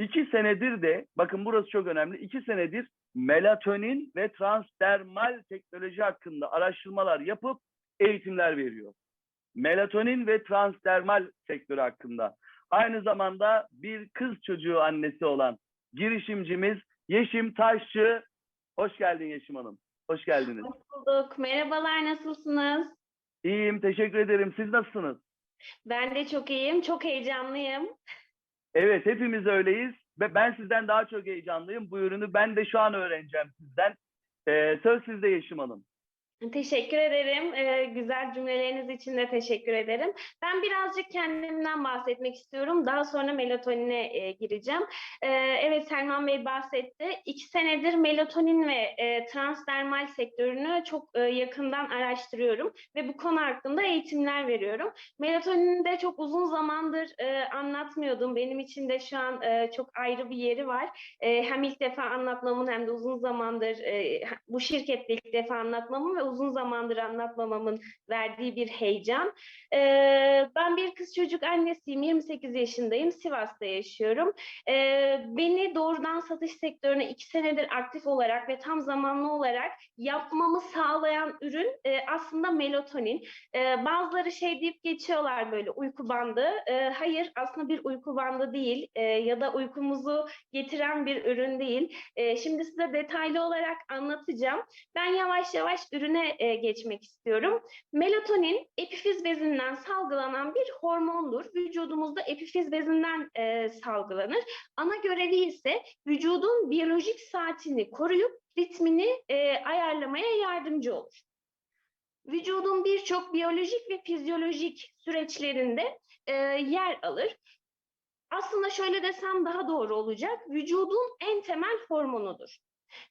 İki senedir de, bakın burası çok önemli, iki senedir melatonin ve transdermal teknoloji hakkında araştırmalar yapıp eğitimler veriyor. Melatonin ve transdermal sektörü hakkında. Aynı zamanda bir kız çocuğu annesi olan girişimcimiz Yeşim Taşçı. Hoş geldin Yeşim Hanım. Hoş geldiniz. Hoş bulduk. Merhabalar, nasılsınız? İyiyim, teşekkür ederim. Siz nasılsınız? Ben de çok iyiyim, çok heyecanlıyım. Evet, hepimiz öyleyiz. Ve ben sizden daha çok heyecanlıyım. Bu ürünü ben de şu an öğreneceğim sizden. Ee, söz sizde Yeşim Hanım. Teşekkür ederim. Ee, güzel cümleleriniz için de teşekkür ederim. Ben birazcık kendimden bahsetmek istiyorum. Daha sonra melatonine e, gireceğim. Ee, evet Selman Bey bahsetti. İki senedir melatonin ve e, transdermal sektörünü çok e, yakından araştırıyorum ve bu konu hakkında eğitimler veriyorum. Melatonini de çok uzun zamandır e, anlatmıyordum. Benim için de şu an e, çok ayrı bir yeri var. E, hem ilk defa anlatmamın hem de uzun zamandır e, bu şirkette ilk defa anlatmamın ve uzun zamandır anlatmamamın verdiği bir heyecan. Ee, ben bir kız çocuk annesiyim, 28 yaşındayım, Sivas'ta yaşıyorum. Ee, beni doğrudan satış sektörüne iki senedir aktif olarak ve tam zamanlı olarak yapmamı sağlayan ürün e, aslında melatonin. Ee, bazıları şey deyip geçiyorlar böyle uyku bandı. Ee, hayır aslında bir uyku bandı değil e, ya da uykumuzu getiren bir ürün değil. E, şimdi size detaylı olarak anlatacağım. Ben yavaş yavaş ürüne e, geçmek istiyorum. Melatonin epifiz bezinden salgılanan bir hormondur. Vücudumuzda epifiz bezinden e, salgılanır. Ana görevi ise vücudun biyolojik saatini koruyup ritmini e, ayarlamaya yardımcı olur. Vücudun birçok biyolojik ve fizyolojik süreçlerinde e, yer alır. Aslında şöyle desem daha doğru olacak. Vücudun en temel hormonudur.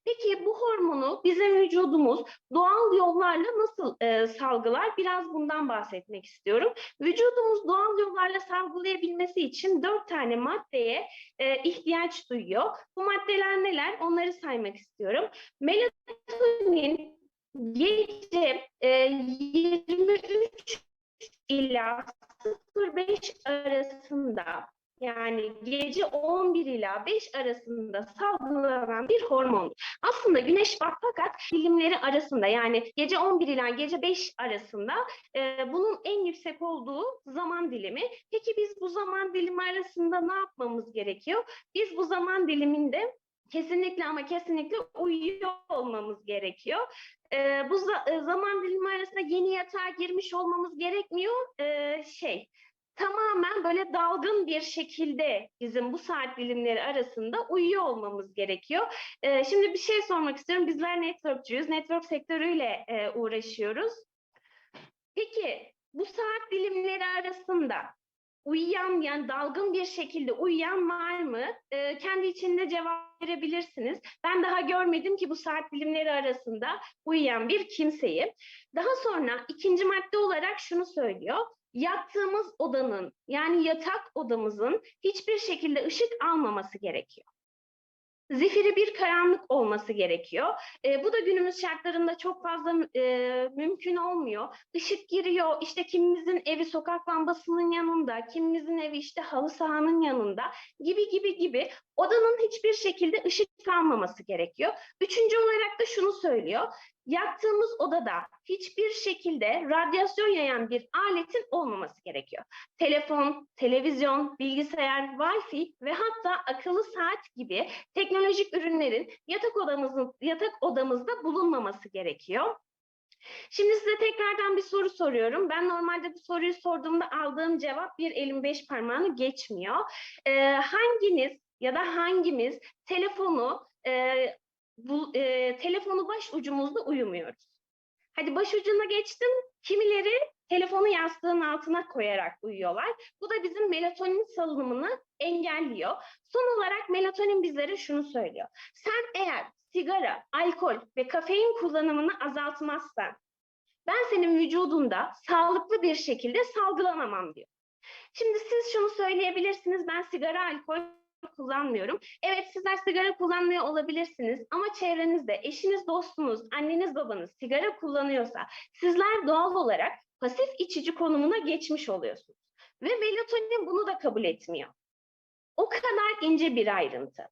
Peki bu hormonu bizim vücudumuz doğal yollarla nasıl e, salgılar? Biraz bundan bahsetmek istiyorum. Vücudumuz doğal yollarla salgılayabilmesi için dört tane maddeye e, ihtiyaç duyuyor. Bu maddeler neler? Onları saymak istiyorum. Melatonin gece e, 23 ila 05 arasında yani gece 11 ila 5 arasında salgılanan bir hormon. Aslında güneş var fakat bilimleri arasında yani gece 11 ila gece 5 arasında e, bunun en yüksek olduğu zaman dilimi. Peki biz bu zaman dilimi arasında ne yapmamız gerekiyor? Biz bu zaman diliminde kesinlikle ama kesinlikle uyuyor olmamız gerekiyor. E, bu za- e, zaman dilimi arasında yeni yatağa girmiş olmamız gerekmiyor. E, şey tamamen böyle dalgın bir şekilde bizim bu saat dilimleri arasında uyuyor olmamız gerekiyor. Ee, şimdi bir şey sormak istiyorum. Bizler networkçuyuz. Network sektörüyle e, uğraşıyoruz. Peki bu saat dilimleri arasında uyuyan yani dalgın bir şekilde uyuyan var mı? Ee, kendi içinde cevap verebilirsiniz. Ben daha görmedim ki bu saat dilimleri arasında uyuyan bir kimseyi. Daha sonra ikinci madde olarak şunu söylüyor yattığımız odanın yani yatak odamızın hiçbir şekilde ışık almaması gerekiyor. Zifiri bir karanlık olması gerekiyor. E, bu da günümüz şartlarında çok fazla e, mümkün olmuyor. Işık giriyor, işte kimimizin evi sokak lambasının yanında, kimimizin evi işte halı sahanın yanında gibi gibi gibi odanın hiçbir şekilde ışık almaması gerekiyor. Üçüncü olarak da şunu söylüyor. Yattığımız odada hiçbir şekilde radyasyon yayan bir aletin olmaması gerekiyor. Telefon, televizyon, bilgisayar, wifi ve hatta akıllı saat gibi teknolojik ürünlerin yatak odamızın yatak odamızda bulunmaması gerekiyor. Şimdi size tekrardan bir soru soruyorum. Ben normalde bu soruyu sorduğumda aldığım cevap bir elin beş parmağını geçmiyor. Ee, hanginiz ya da hangimiz telefonu e, bu e, telefonu baş ucumuzda uyumuyoruz. Hadi baş ucuna geçtim. Kimileri telefonu yastığın altına koyarak uyuyorlar. Bu da bizim melatonin salınımını engelliyor. Son olarak melatonin bizlere şunu söylüyor. Sen eğer sigara, alkol ve kafein kullanımını azaltmazsan ben senin vücudunda sağlıklı bir şekilde salgılanamam diyor. Şimdi siz şunu söyleyebilirsiniz. Ben sigara, alkol kullanmıyorum. Evet sizler sigara kullanmıyor olabilirsiniz ama çevrenizde eşiniz, dostunuz, anneniz, babanız sigara kullanıyorsa sizler doğal olarak pasif içici konumuna geçmiş oluyorsunuz. Ve melatonin bunu da kabul etmiyor. O kadar ince bir ayrıntı.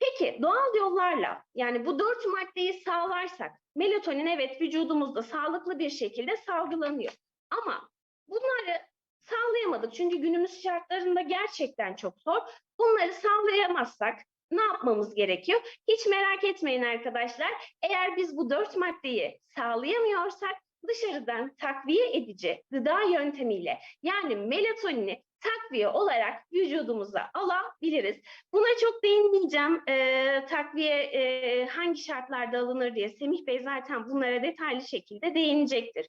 Peki doğal yollarla yani bu dört maddeyi sağlarsak melatonin evet vücudumuzda sağlıklı bir şekilde salgılanıyor. Ama bunları sağlayamadık çünkü günümüz şartlarında gerçekten çok zor. Bunları sağlayamazsak ne yapmamız gerekiyor? Hiç merak etmeyin arkadaşlar. Eğer biz bu dört maddeyi sağlayamıyorsak dışarıdan takviye edici gıda yöntemiyle yani melatonini takviye olarak vücudumuza alabiliriz. Buna çok değinmeyeceğim. Ee, takviye e, hangi şartlarda alınır diye Semih Bey zaten bunlara detaylı şekilde değinecektir.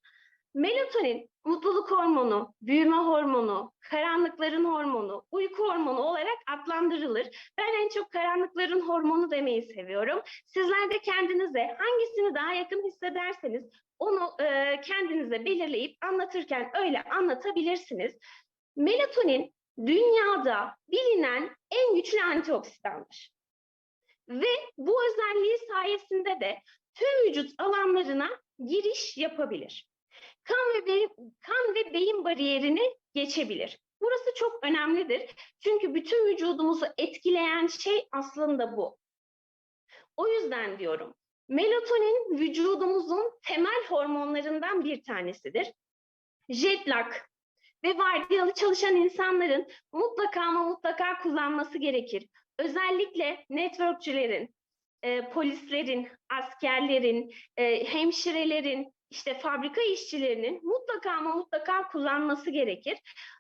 Melatonin mutluluk hormonu, büyüme hormonu, karanlıkların hormonu, uyku hormonu olarak adlandırılır. Ben en çok karanlıkların hormonu demeyi seviyorum. Sizler de kendinize hangisini daha yakın hissederseniz onu e, kendinize belirleyip anlatırken öyle anlatabilirsiniz. Melatonin dünyada bilinen en güçlü antioksidandır. Ve bu özelliği sayesinde de tüm vücut alanlarına giriş yapabilir. Kan ve beyin, kan ve beyin bariyerini geçebilir. Burası çok önemlidir. Çünkü bütün vücudumuzu etkileyen şey aslında bu. O yüzden diyorum melatonin vücudumuzun temel hormonlarından bir tanesidir. Jet lag ve vardiyalı çalışan insanların mutlaka ama mutlaka kullanması gerekir. Özellikle networkçülerin, e, polislerin, askerlerin, e, hemşirelerin, işte fabrika işçilerinin mutlaka ama mutlaka kullanması gerekir.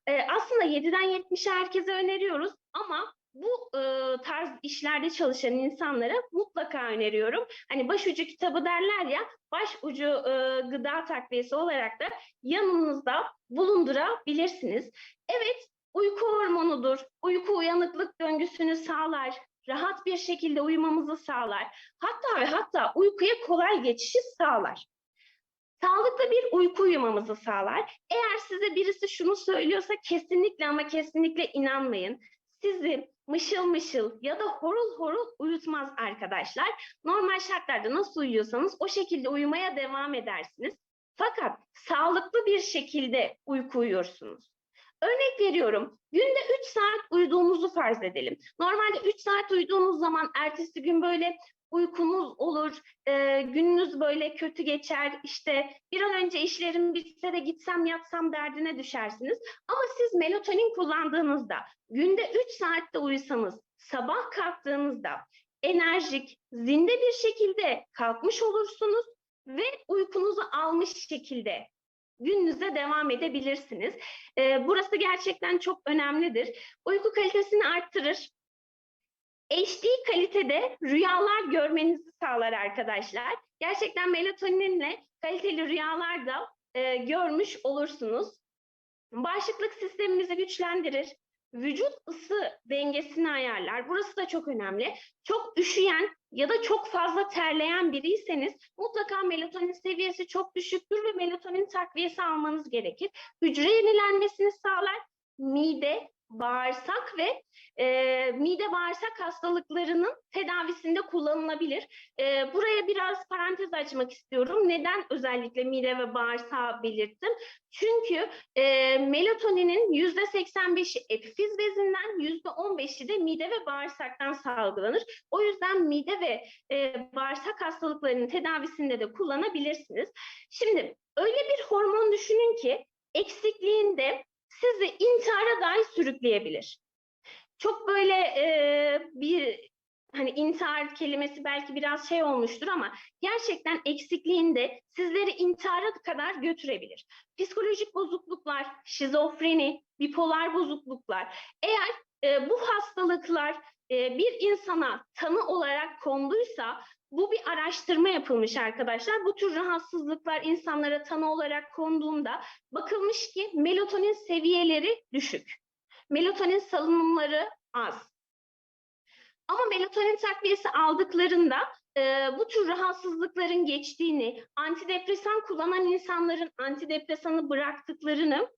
E, aslında 7'den 70'e herkese öneriyoruz ama bu e, tarz işlerde çalışan insanlara mutlaka öneriyorum. Hani başucu kitabı derler ya, başucu e, gıda takviyesi olarak da yanınızda bulundurabilirsiniz. Evet, uyku hormonudur. Uyku uyanıklık döngüsünü sağlar. Rahat bir şekilde uyumamızı sağlar. Hatta ve hatta uykuya kolay geçişi sağlar. Sağlıklı bir uyku uyumamızı sağlar. Eğer size birisi şunu söylüyorsa kesinlikle ama kesinlikle inanmayın. Sizi mışıl mışıl ya da horul horul uyutmaz arkadaşlar. Normal şartlarda nasıl uyuyorsanız o şekilde uyumaya devam edersiniz. Fakat sağlıklı bir şekilde uyku uyuyorsunuz. Örnek veriyorum, günde 3 saat uyuduğumuzu farz edelim. Normalde 3 saat uyuduğunuz zaman ertesi gün böyle uykunuz olur, e, gününüz böyle kötü geçer, işte bir an önce işlerim bitse de gitsem yatsam derdine düşersiniz. Ama siz melatonin kullandığınızda, günde 3 saatte uyusanız, sabah kalktığınızda enerjik, zinde bir şekilde kalkmış olursunuz ve uykunuzu almış şekilde gününüze devam edebilirsiniz. E, burası gerçekten çok önemlidir. Uyku kalitesini arttırır. HD kalitede rüyalar görmenizi sağlar arkadaşlar. Gerçekten melatoninle kaliteli rüyalar da e, görmüş olursunuz. Bağışıklık sistemimizi güçlendirir. Vücut ısı dengesini ayarlar. Burası da çok önemli. Çok üşüyen ya da çok fazla terleyen biriyseniz mutlaka melatonin seviyesi çok düşüktür ve melatonin takviyesi almanız gerekir. Hücre yenilenmesini sağlar. Mide, bağırsak ve e, mide bağırsak hastalıklarının tedavisinde kullanılabilir. E, buraya biraz parantez açmak istiyorum. Neden özellikle mide ve bağırsağı belirttim? Çünkü e, melatoninin yüzde 85'i epifiz bezinden, yüzde 15'i de mide ve bağırsaktan salgılanır. O yüzden mide ve e, bağırsak hastalıklarının tedavisinde de kullanabilirsiniz. Şimdi öyle bir hormon düşünün ki eksikliğinde sizi intihara dahi sürükleyebilir. Çok böyle e, bir hani intihar kelimesi belki biraz şey olmuştur ama gerçekten eksikliğinde sizleri intihara kadar götürebilir. Psikolojik bozukluklar, şizofreni, bipolar bozukluklar. Eğer e, bu hastalıklar e, bir insana tanı olarak konduysa bu bir araştırma yapılmış arkadaşlar. Bu tür rahatsızlıklar insanlara tanı olarak konduğunda bakılmış ki melatonin seviyeleri düşük. Melatonin salınımları az. Ama melatonin takviyesi aldıklarında e, bu tür rahatsızlıkların geçtiğini, antidepresan kullanan insanların antidepresanı bıraktıklarını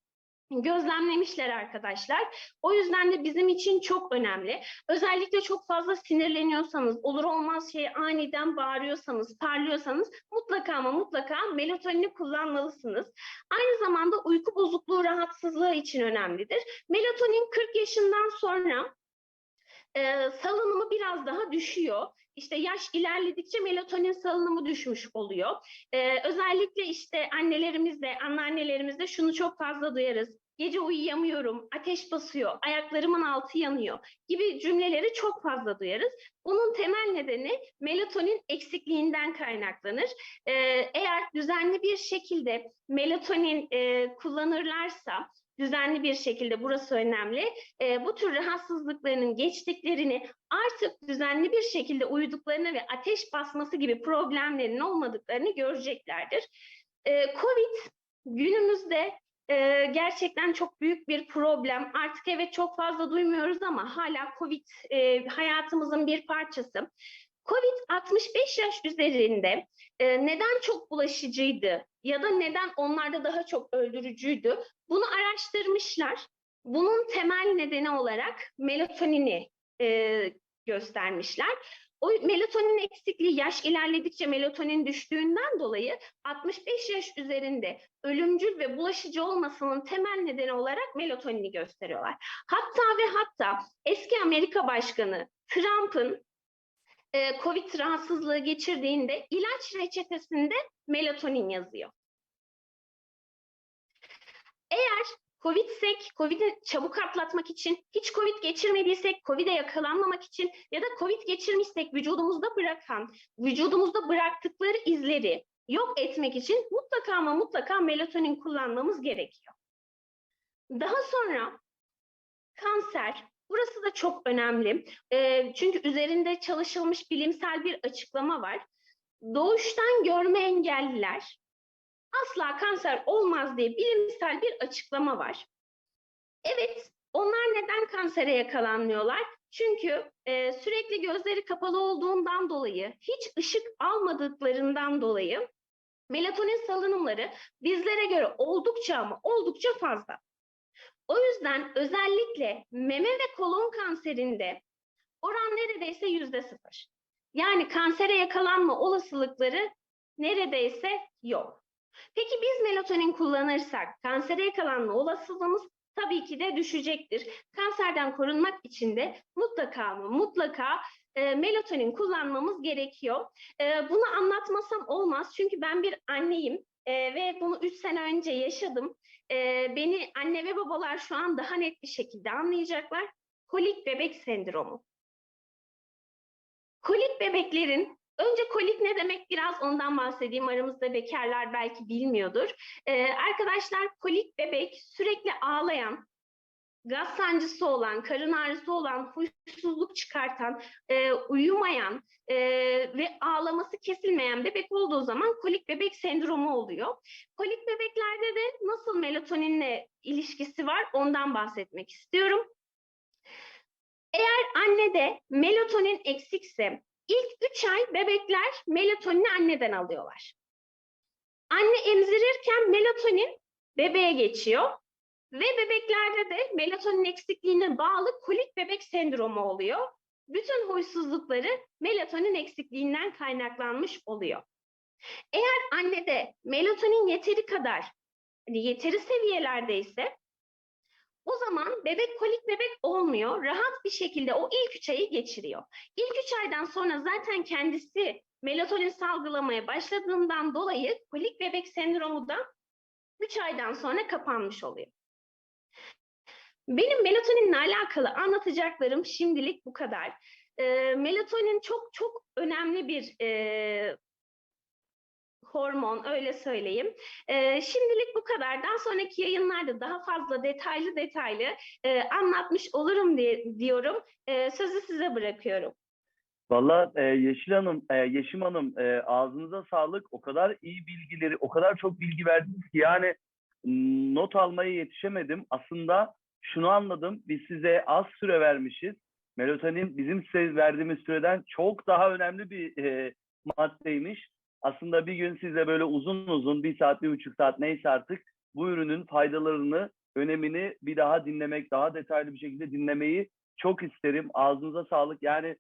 gözlemlemişler arkadaşlar. O yüzden de bizim için çok önemli. Özellikle çok fazla sinirleniyorsanız, olur olmaz şeyi aniden bağırıyorsanız, parlıyorsanız mutlaka ama mutlaka melatonini kullanmalısınız. Aynı zamanda uyku bozukluğu rahatsızlığı için önemlidir. Melatonin 40 yaşından sonra e, salınımı biraz daha düşüyor. İşte yaş ilerledikçe melatonin salınımı düşmüş oluyor. E, özellikle işte annelerimizde, anneannelerimizde şunu çok fazla duyarız. Gece uyuyamıyorum, ateş basıyor, ayaklarımın altı yanıyor gibi cümleleri çok fazla duyarız. Bunun temel nedeni melatonin eksikliğinden kaynaklanır. Ee, eğer düzenli bir şekilde melatonin e, kullanırlarsa, düzenli bir şekilde burası önemli, e, bu tür rahatsızlıklarının geçtiklerini artık düzenli bir şekilde uyuduklarını ve ateş basması gibi problemlerin olmadıklarını göreceklerdir. E, Covid günümüzde e, gerçekten çok büyük bir problem. Artık evet çok fazla duymuyoruz ama hala Covid e, hayatımızın bir parçası. Covid 65 yaş üzerinde e, neden çok bulaşıcıydı ya da neden onlarda daha çok öldürücüydü? Bunu araştırmışlar. Bunun temel nedeni olarak melatonini e, göstermişler. O melatonin eksikliği yaş ilerledikçe melatonin düştüğünden dolayı 65 yaş üzerinde ölümcül ve bulaşıcı olmasının temel nedeni olarak melatonini gösteriyorlar. Hatta ve hatta eski Amerika Başkanı Trump'ın e, COVID rahatsızlığı geçirdiğinde ilaç reçetesinde melatonin yazıyor. Eğer Covid'sek, Covid'i çabuk atlatmak için, hiç Covid geçirmediysek, Covid'e yakalanmamak için ya da Covid geçirmişsek vücudumuzda bırakan, vücudumuzda bıraktıkları izleri yok etmek için mutlaka ama mutlaka melatonin kullanmamız gerekiyor. Daha sonra kanser, burası da çok önemli. Ee, çünkü üzerinde çalışılmış bilimsel bir açıklama var. Doğuştan görme engelliler asla kanser olmaz diye bilimsel bir açıklama var. Evet, onlar neden kansere yakalanmıyorlar? Çünkü e, sürekli gözleri kapalı olduğundan dolayı, hiç ışık almadıklarından dolayı melatonin salınımları bizlere göre oldukça ama oldukça fazla. O yüzden özellikle meme ve kolon kanserinde oran neredeyse yüzde sıfır. Yani kansere yakalanma olasılıkları neredeyse yok. Peki biz melatonin kullanırsak kansere yakalanma olasılığımız tabii ki de düşecektir. Kanserden korunmak için de mutlaka ama mutlaka e, melatonin kullanmamız gerekiyor. E, bunu anlatmasam olmaz çünkü ben bir anneyim e, ve bunu 3 sene önce yaşadım. E, beni anne ve babalar şu an daha net bir şekilde anlayacaklar. Kolik bebek sendromu. Kolik bebeklerin Önce kolik ne demek biraz ondan bahsedeyim. Aramızda bekarlar belki bilmiyordur. Ee, arkadaşlar kolik bebek sürekli ağlayan, gaz sancısı olan, karın ağrısı olan, huysuzluk çıkartan, e, uyumayan e, ve ağlaması kesilmeyen bebek olduğu zaman kolik bebek sendromu oluyor. Kolik bebeklerde de nasıl melatoninle ilişkisi var ondan bahsetmek istiyorum. Eğer annede melatonin eksikse İlk 3 ay bebekler melatonini anneden alıyorlar. Anne emzirirken melatonin bebeğe geçiyor ve bebeklerde de melatonin eksikliğine bağlı kolik bebek sendromu oluyor. Bütün huysuzlukları melatonin eksikliğinden kaynaklanmış oluyor. Eğer annede melatonin yeteri kadar, hani yeteri seviyelerde ise o zaman bebek kolik bebek olmuyor. Rahat bir şekilde o ilk üç ayı geçiriyor. İlk üç aydan sonra zaten kendisi melatonin salgılamaya başladığından dolayı kolik bebek sendromu da üç aydan sonra kapanmış oluyor. Benim melatoninle alakalı anlatacaklarım şimdilik bu kadar. E, melatonin çok çok önemli bir e, hormon öyle söyleyeyim. E, şimdilik bu kadar. Daha sonraki yayınlarda daha fazla detaylı detaylı e, anlatmış olurum diye diyorum. E, sözü size bırakıyorum. Valla e, Yeşil Hanım, e, Yeşim Hanım e, ağzınıza sağlık. O kadar iyi bilgileri, o kadar çok bilgi verdiniz ki yani not almaya yetişemedim. Aslında şunu anladım. Biz size az süre vermişiz. Melatonin bizim size verdiğimiz süreden çok daha önemli bir e, maddeymiş. Aslında bir gün size böyle uzun uzun bir saat, bir buçuk saat neyse artık bu ürünün faydalarını, önemini bir daha dinlemek, daha detaylı bir şekilde dinlemeyi çok isterim. Ağzınıza sağlık. Yani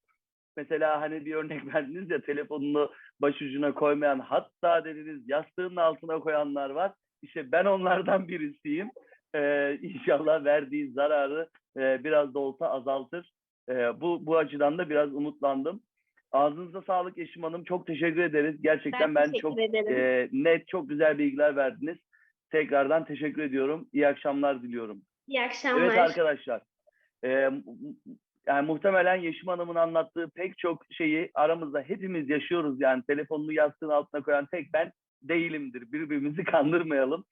mesela hani bir örnek verdiniz ya telefonunu başucuna koymayan hatta dediniz yastığın altına koyanlar var. İşte ben onlardan birisiyim. Ee, inşallah verdiği zararı e, biraz da olsa azaltır. Ee, bu bu açıdan da biraz umutlandım. Ağzınıza sağlık Eşim Hanım. Çok teşekkür ederiz. Gerçekten ben, teşekkür çok ederim. e, net, çok güzel bilgiler verdiniz. Tekrardan teşekkür ediyorum. İyi akşamlar diliyorum. İyi akşamlar. Evet arkadaşlar. Mu- yani muhtemelen Yeşim Hanım'ın anlattığı pek çok şeyi aramızda hepimiz yaşıyoruz. Yani telefonunu yastığın altına koyan tek ben değilimdir. Birbirimizi kandırmayalım.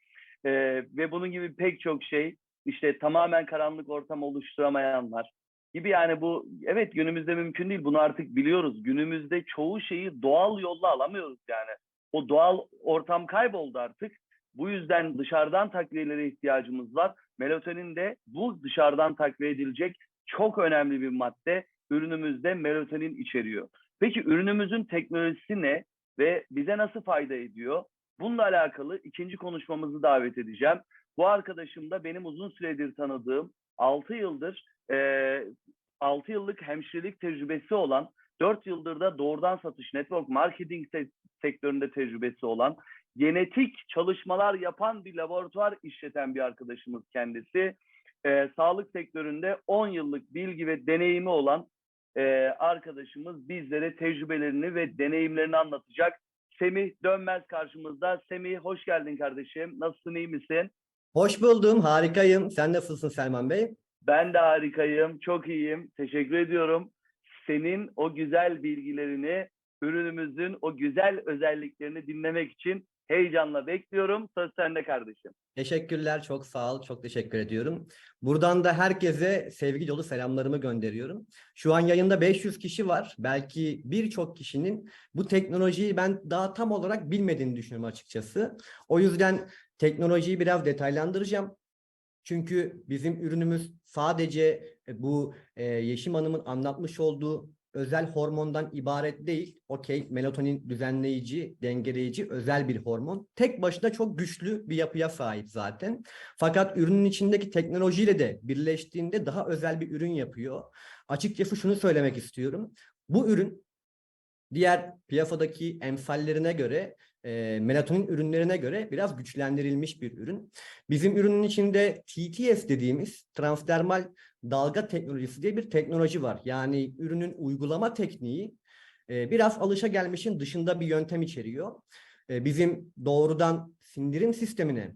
Ee, ve bunun gibi pek çok şey işte tamamen karanlık ortam oluşturamayanlar gibi yani bu evet günümüzde mümkün değil. Bunu artık biliyoruz. Günümüzde çoğu şeyi doğal yolla alamıyoruz yani. O doğal ortam kayboldu artık. Bu yüzden dışarıdan takviyelere ihtiyacımız var. Melatonin de bu dışarıdan takviye edilecek çok önemli bir madde. Ürünümüzde melatonin içeriyor. Peki ürünümüzün teknolojisi ne ve bize nasıl fayda ediyor? Bununla alakalı ikinci konuşmamızı davet edeceğim. Bu arkadaşım da benim uzun süredir tanıdığım 6 yıldır eee 6 yıllık hemşirelik tecrübesi olan 4 yıldır da doğrudan satış network marketing se- sektöründe tecrübesi olan genetik çalışmalar yapan bir laboratuvar işleten bir arkadaşımız kendisi. Ee, sağlık sektöründe 10 yıllık bilgi ve deneyimi olan e, arkadaşımız bizlere tecrübelerini ve deneyimlerini anlatacak. Semih Dönmez karşımızda. Semih hoş geldin kardeşim. Nasılsın, iyi misin? Hoş buldum, harikayım. Sen nasılsın Selman Bey? Ben de harikayım, çok iyiyim. Teşekkür ediyorum. Senin o güzel bilgilerini, ürünümüzün o güzel özelliklerini dinlemek için heyecanla bekliyorum. Söz sende kardeşim. Teşekkürler, çok sağ ol, çok teşekkür ediyorum. Buradan da herkese sevgi dolu selamlarımı gönderiyorum. Şu an yayında 500 kişi var. Belki birçok kişinin bu teknolojiyi ben daha tam olarak bilmediğini düşünüyorum açıkçası. O yüzden teknolojiyi biraz detaylandıracağım. Çünkü bizim ürünümüz sadece bu e, Yeşim Hanım'ın anlatmış olduğu özel hormondan ibaret değil. Okey, melatonin düzenleyici, dengeleyici özel bir hormon. Tek başına çok güçlü bir yapıya sahip zaten. Fakat ürünün içindeki teknolojiyle de birleştiğinde daha özel bir ürün yapıyor. Açıkçası şunu söylemek istiyorum. Bu ürün diğer piyasadaki emsallerine göre, e, melatonin ürünlerine göre biraz güçlendirilmiş bir ürün. Bizim ürünün içinde TTS dediğimiz transdermal dalga teknolojisi diye bir teknoloji var. Yani ürünün uygulama tekniği e, biraz alışagelmişin dışında bir yöntem içeriyor. E, bizim doğrudan sindirim sistemine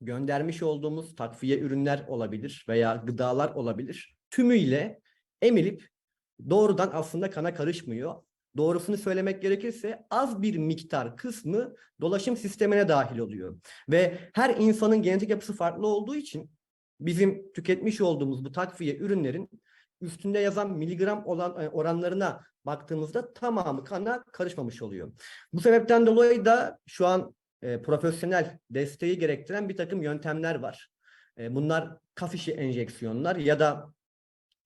göndermiş olduğumuz takviye ürünler olabilir veya gıdalar olabilir. Tümüyle emilip doğrudan aslında kana karışmıyor. Doğrusunu söylemek gerekirse az bir miktar kısmı dolaşım sistemine dahil oluyor. Ve her insanın genetik yapısı farklı olduğu için bizim tüketmiş olduğumuz bu takviye ürünlerin üstünde yazan miligram olan e, oranlarına baktığımızda tamamı kana karışmamış oluyor. Bu sebepten dolayı da şu an e, profesyonel desteği gerektiren bir takım yöntemler var. E, bunlar kaf içi enjeksiyonlar ya da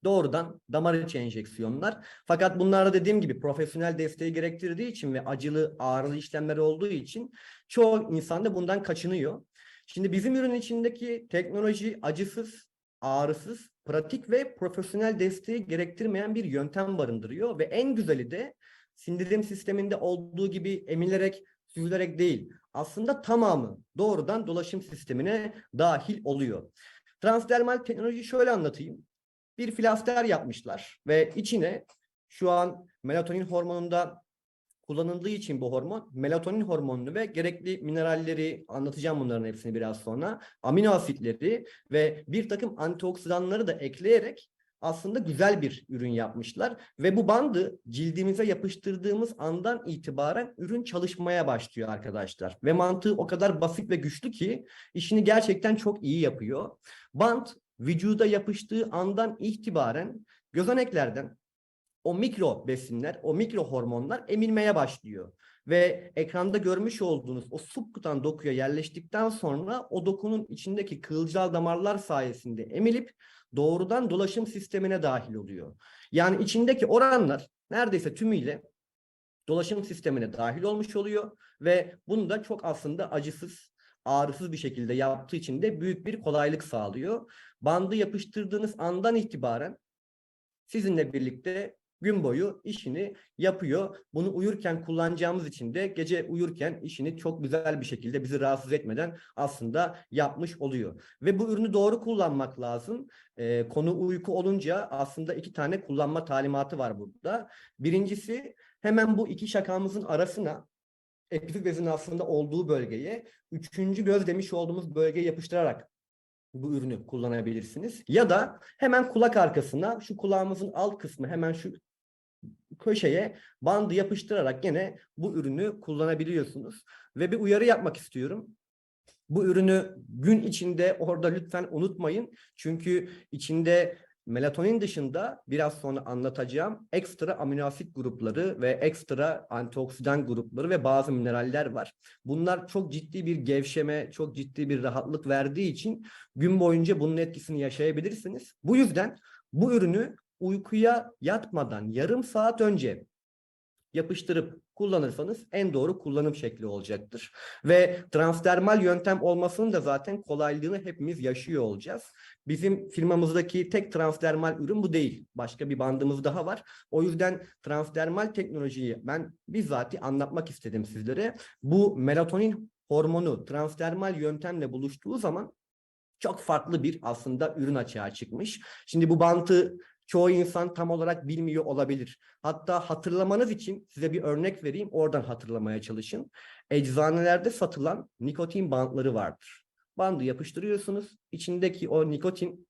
doğrudan damar içi enjeksiyonlar. Fakat bunlarda dediğim gibi profesyonel desteği gerektirdiği için ve acılı, ağrılı işlemler olduğu için çoğu insan da bundan kaçınıyor. Şimdi bizim ürünün içindeki teknoloji acısız, ağrısız, pratik ve profesyonel desteği gerektirmeyen bir yöntem barındırıyor ve en güzeli de sindirim sisteminde olduğu gibi emilerek, süzülerek değil. Aslında tamamı doğrudan dolaşım sistemine dahil oluyor. Transdermal teknolojiyi şöyle anlatayım. Bir filaster yapmışlar ve içine şu an melatonin hormonunda kullanıldığı için bu hormon melatonin hormonunu ve gerekli mineralleri anlatacağım bunların hepsini biraz sonra amino asitleri ve bir takım antioksidanları da ekleyerek aslında güzel bir ürün yapmışlar ve bu bandı cildimize yapıştırdığımız andan itibaren ürün çalışmaya başlıyor arkadaşlar ve mantığı o kadar basit ve güçlü ki işini gerçekten çok iyi yapıyor. Bant vücuda yapıştığı andan itibaren gözeneklerden o mikro besinler, o mikro hormonlar emilmeye başlıyor. Ve ekranda görmüş olduğunuz o subkutan dokuya yerleştikten sonra o dokunun içindeki kılcal damarlar sayesinde emilip doğrudan dolaşım sistemine dahil oluyor. Yani içindeki oranlar neredeyse tümüyle dolaşım sistemine dahil olmuş oluyor ve bunu da çok aslında acısız, ağrısız bir şekilde yaptığı için de büyük bir kolaylık sağlıyor. Bandı yapıştırdığınız andan itibaren sizinle birlikte gün boyu işini yapıyor. Bunu uyurken kullanacağımız için de gece uyurken işini çok güzel bir şekilde bizi rahatsız etmeden aslında yapmış oluyor. Ve bu ürünü doğru kullanmak lazım. Ee, konu uyku olunca aslında iki tane kullanma talimatı var burada. Birincisi hemen bu iki şakamızın arasına epifiz bezinin aslında olduğu bölgeye üçüncü göz demiş olduğumuz bölgeye yapıştırarak bu ürünü kullanabilirsiniz. Ya da hemen kulak arkasına şu kulağımızın alt kısmı hemen şu köşeye bandı yapıştırarak gene bu ürünü kullanabiliyorsunuz. Ve bir uyarı yapmak istiyorum. Bu ürünü gün içinde orada lütfen unutmayın. Çünkü içinde melatonin dışında biraz sonra anlatacağım ekstra amino asit grupları ve ekstra antioksidan grupları ve bazı mineraller var. Bunlar çok ciddi bir gevşeme, çok ciddi bir rahatlık verdiği için gün boyunca bunun etkisini yaşayabilirsiniz. Bu yüzden bu ürünü uykuya yatmadan yarım saat önce yapıştırıp kullanırsanız en doğru kullanım şekli olacaktır. Ve transdermal yöntem olmasının da zaten kolaylığını hepimiz yaşıyor olacağız. Bizim firmamızdaki tek transdermal ürün bu değil. Başka bir bandımız daha var. O yüzden transdermal teknolojiyi ben bizzati anlatmak istedim sizlere. Bu melatonin hormonu transdermal yöntemle buluştuğu zaman çok farklı bir aslında ürün açığa çıkmış. Şimdi bu bantı çoğu insan tam olarak bilmiyor olabilir. Hatta hatırlamanız için size bir örnek vereyim. Oradan hatırlamaya çalışın. Eczanelerde satılan nikotin bantları vardır. Bandı yapıştırıyorsunuz. İçindeki o nikotin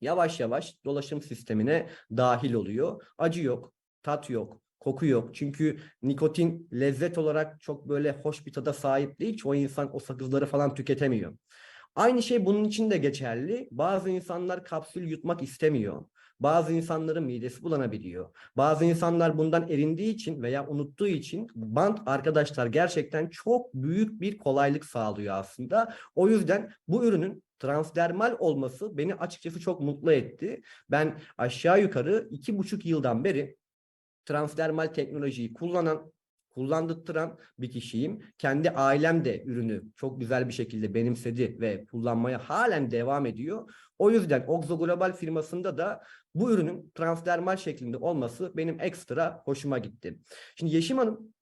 yavaş yavaş dolaşım sistemine dahil oluyor. Acı yok, tat yok, koku yok. Çünkü nikotin lezzet olarak çok böyle hoş bir tada sahip değil. Çoğu insan o sakızları falan tüketemiyor. Aynı şey bunun için de geçerli. Bazı insanlar kapsül yutmak istemiyor. Bazı insanların midesi bulanabiliyor. Bazı insanlar bundan erindiği için veya unuttuğu için bant arkadaşlar gerçekten çok büyük bir kolaylık sağlıyor aslında. O yüzden bu ürünün transdermal olması beni açıkçası çok mutlu etti. Ben aşağı yukarı iki buçuk yıldan beri transdermal teknolojiyi kullanan kullandırtıran bir kişiyim. Kendi ailem de ürünü çok güzel bir şekilde benimsedi ve kullanmaya halen devam ediyor. O yüzden Oxo Global firmasında da bu ürünün transdermal şeklinde olması benim ekstra hoşuma gitti. Şimdi Yeşim Hanım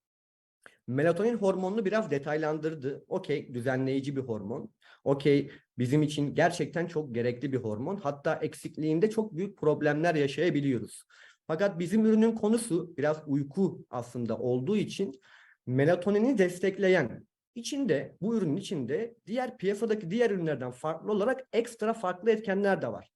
melatonin hormonunu biraz detaylandırdı. Okey, düzenleyici bir hormon. Okey, bizim için gerçekten çok gerekli bir hormon. Hatta eksikliğinde çok büyük problemler yaşayabiliyoruz. Fakat bizim ürünün konusu biraz uyku aslında olduğu için melatonini destekleyen içinde bu ürünün içinde diğer piyasadaki diğer ürünlerden farklı olarak ekstra farklı etkenler de var.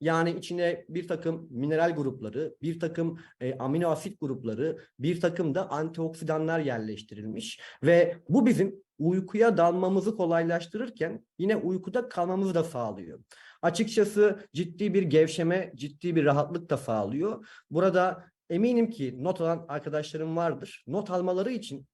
Yani içine bir takım mineral grupları, bir takım e, amino asit grupları, bir takım da antioksidanlar yerleştirilmiş ve bu bizim uykuya dalmamızı kolaylaştırırken yine uykuda kalmamızı da sağlıyor. Açıkçası ciddi bir gevşeme, ciddi bir rahatlık da sağlıyor. Burada eminim ki not alan arkadaşlarım vardır. Not almaları için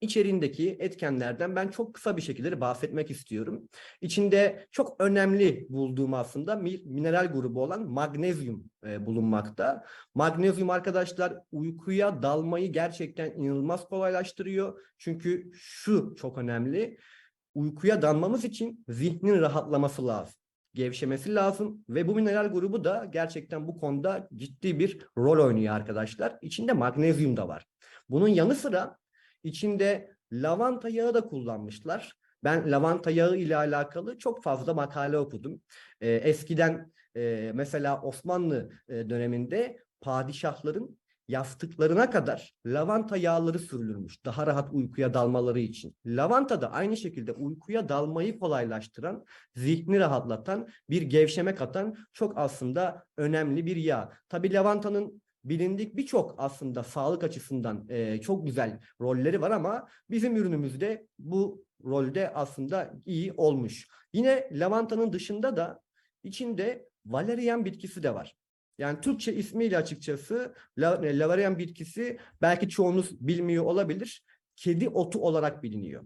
içeriğindeki etkenlerden ben çok kısa bir şekilde bahsetmek istiyorum. İçinde çok önemli bulduğum aslında mi- mineral grubu olan magnezyum e, bulunmakta. Magnezyum arkadaşlar uykuya dalmayı gerçekten inanılmaz kolaylaştırıyor. Çünkü şu çok önemli. Uykuya dalmamız için zihnin rahatlaması lazım gevşemesi lazım ve bu mineral grubu da gerçekten bu konuda ciddi bir rol oynuyor arkadaşlar. İçinde magnezyum da var. Bunun yanı sıra içinde lavanta yağı da kullanmışlar. Ben lavanta yağı ile alakalı çok fazla makale okudum. Ee, eskiden e, mesela Osmanlı e, döneminde padişahların yastıklarına kadar lavanta yağları sürülürmüş. Daha rahat uykuya dalmaları için. Lavanta da aynı şekilde uykuya dalmayı kolaylaştıran, zihni rahatlatan, bir gevşeme katan çok aslında önemli bir yağ. Tabii lavantanın bilindik birçok aslında sağlık açısından e, çok güzel rolleri var ama bizim ürünümüzde bu rolde aslında iyi olmuş. Yine lavantanın dışında da içinde valerian bitkisi de var. Yani Türkçe ismiyle açıkçası e, Lavarian bitkisi belki çoğunuz bilmiyor olabilir. Kedi otu olarak biliniyor.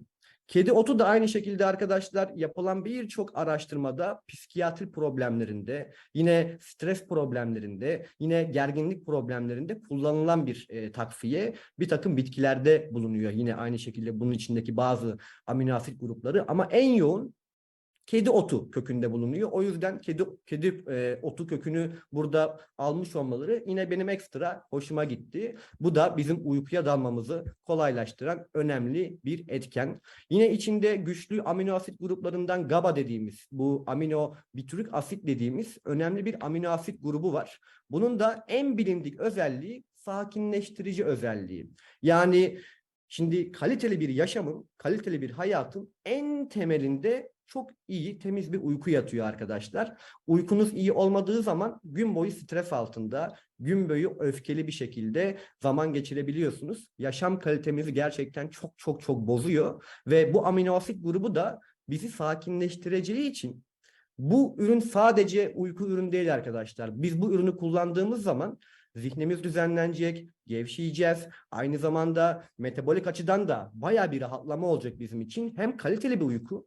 Kedi otu da aynı şekilde arkadaşlar yapılan birçok araştırmada psikiyatri problemlerinde, yine stres problemlerinde, yine gerginlik problemlerinde kullanılan bir e, takviye. Bir takım bitkilerde bulunuyor yine aynı şekilde bunun içindeki bazı amino asit grupları ama en yoğun kedi otu kökünde bulunuyor. O yüzden kedi kedi e, otu kökünü burada almış olmaları yine benim ekstra hoşuma gitti. Bu da bizim uykuya dalmamızı kolaylaştıran önemli bir etken. Yine içinde güçlü amino asit gruplarından GABA dediğimiz bu amino bitürik asit dediğimiz önemli bir amino asit grubu var. Bunun da en bilindik özelliği sakinleştirici özelliği. Yani şimdi kaliteli bir yaşamın, kaliteli bir hayatın en temelinde çok iyi, temiz bir uyku yatıyor arkadaşlar. Uykunuz iyi olmadığı zaman gün boyu stres altında, gün boyu öfkeli bir şekilde zaman geçirebiliyorsunuz. Yaşam kalitemizi gerçekten çok çok çok bozuyor ve bu amino asit grubu da bizi sakinleştireceği için bu ürün sadece uyku ürün değil arkadaşlar. Biz bu ürünü kullandığımız zaman zihnimiz düzenlenecek, gevşeyeceğiz. Aynı zamanda metabolik açıdan da baya bir rahatlama olacak bizim için. Hem kaliteli bir uyku,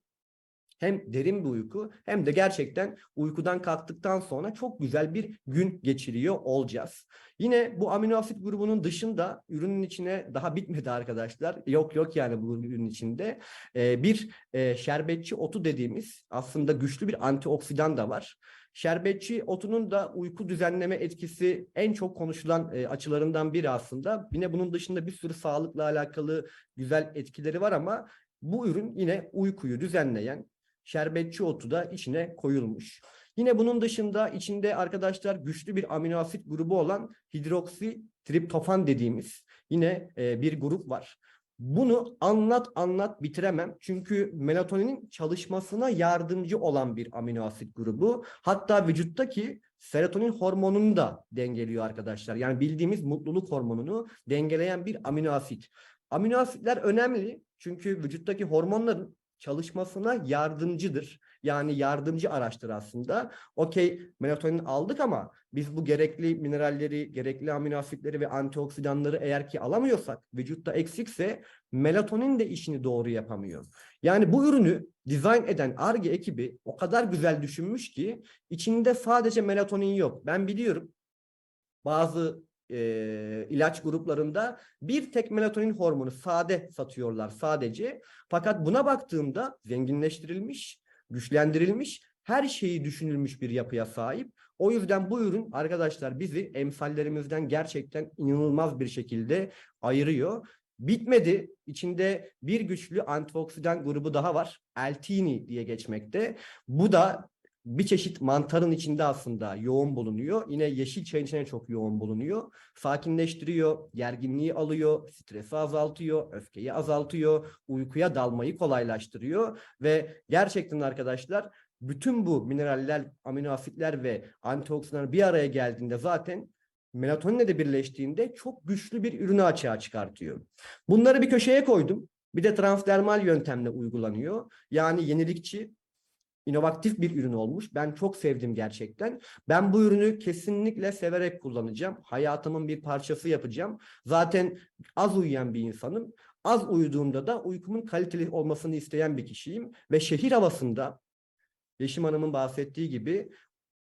hem derin bir uyku, hem de gerçekten uykudan kalktıktan sonra çok güzel bir gün geçiriyor olacağız. Yine bu amino asit grubunun dışında ürünün içine daha bitmedi arkadaşlar. Yok yok yani bu ürünün içinde. Ee, bir e, şerbetçi otu dediğimiz aslında güçlü bir antioksidan da var. Şerbetçi otunun da uyku düzenleme etkisi en çok konuşulan e, açılarından biri aslında. Yine bunun dışında bir sürü sağlıkla alakalı güzel etkileri var ama bu ürün yine uykuyu düzenleyen şerbetçi otu da içine koyulmuş. Yine bunun dışında içinde arkadaşlar güçlü bir amino asit grubu olan hidroksitriptofan dediğimiz yine e, bir grup var. Bunu anlat anlat bitiremem. Çünkü melatoninin çalışmasına yardımcı olan bir amino asit grubu. Hatta vücuttaki serotonin hormonunu da dengeliyor arkadaşlar. Yani bildiğimiz mutluluk hormonunu dengeleyen bir amino asit. Amino asitler önemli çünkü vücuttaki hormonların çalışmasına yardımcıdır. Yani yardımcı araçtır aslında. Okey melatonin aldık ama biz bu gerekli mineralleri, gerekli amino asitleri ve antioksidanları eğer ki alamıyorsak, vücutta eksikse melatonin de işini doğru yapamıyor. Yani bu ürünü dizayn eden ARGE ekibi o kadar güzel düşünmüş ki içinde sadece melatonin yok. Ben biliyorum bazı e, ilaç gruplarında bir tek melatonin hormonu sade satıyorlar sadece. Fakat buna baktığımda zenginleştirilmiş, güçlendirilmiş, her şeyi düşünülmüş bir yapıya sahip. O yüzden bu ürün arkadaşlar bizi emsallerimizden gerçekten inanılmaz bir şekilde ayırıyor. Bitmedi. İçinde bir güçlü antioksidan grubu daha var. L-Theanine diye geçmekte. Bu da bir çeşit mantarın içinde aslında yoğun bulunuyor. Yine yeşil çayın içine çok yoğun bulunuyor. Sakinleştiriyor, gerginliği alıyor, stresi azaltıyor, öfkeyi azaltıyor, uykuya dalmayı kolaylaştırıyor ve gerçekten arkadaşlar bütün bu mineraller, amino asitler ve antioksidanlar bir araya geldiğinde zaten melatoninle de birleştiğinde çok güçlü bir ürünü açığa çıkartıyor. Bunları bir köşeye koydum. Bir de transdermal yöntemle uygulanıyor. Yani yenilikçi, inovatif bir ürün olmuş. Ben çok sevdim gerçekten. Ben bu ürünü kesinlikle severek kullanacağım. Hayatımın bir parçası yapacağım. Zaten az uyuyan bir insanım. Az uyuduğumda da uykumun kaliteli olmasını isteyen bir kişiyim. Ve şehir havasında Yeşim Hanım'ın bahsettiği gibi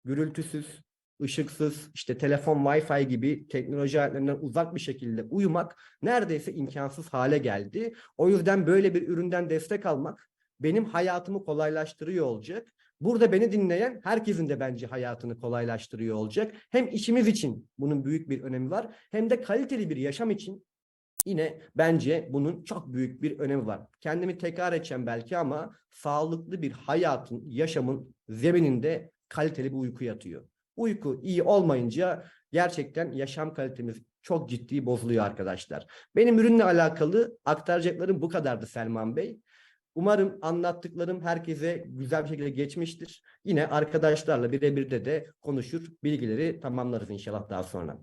gürültüsüz, ışıksız, işte telefon, wifi gibi teknoloji aletlerinden uzak bir şekilde uyumak neredeyse imkansız hale geldi. O yüzden böyle bir üründen destek almak benim hayatımı kolaylaştırıyor olacak. Burada beni dinleyen herkesin de bence hayatını kolaylaştırıyor olacak. Hem işimiz için bunun büyük bir önemi var hem de kaliteli bir yaşam için yine bence bunun çok büyük bir önemi var. Kendimi tekrar edeceğim belki ama sağlıklı bir hayatın, yaşamın zemininde kaliteli bir uyku yatıyor. Uyku iyi olmayınca gerçekten yaşam kalitemiz çok ciddi bozuluyor arkadaşlar. Benim ürünle alakalı aktaracaklarım bu kadardı Selman Bey. Umarım anlattıklarım herkese güzel bir şekilde geçmiştir. Yine arkadaşlarla birebir de de konuşur, bilgileri tamamlarız inşallah daha sonra.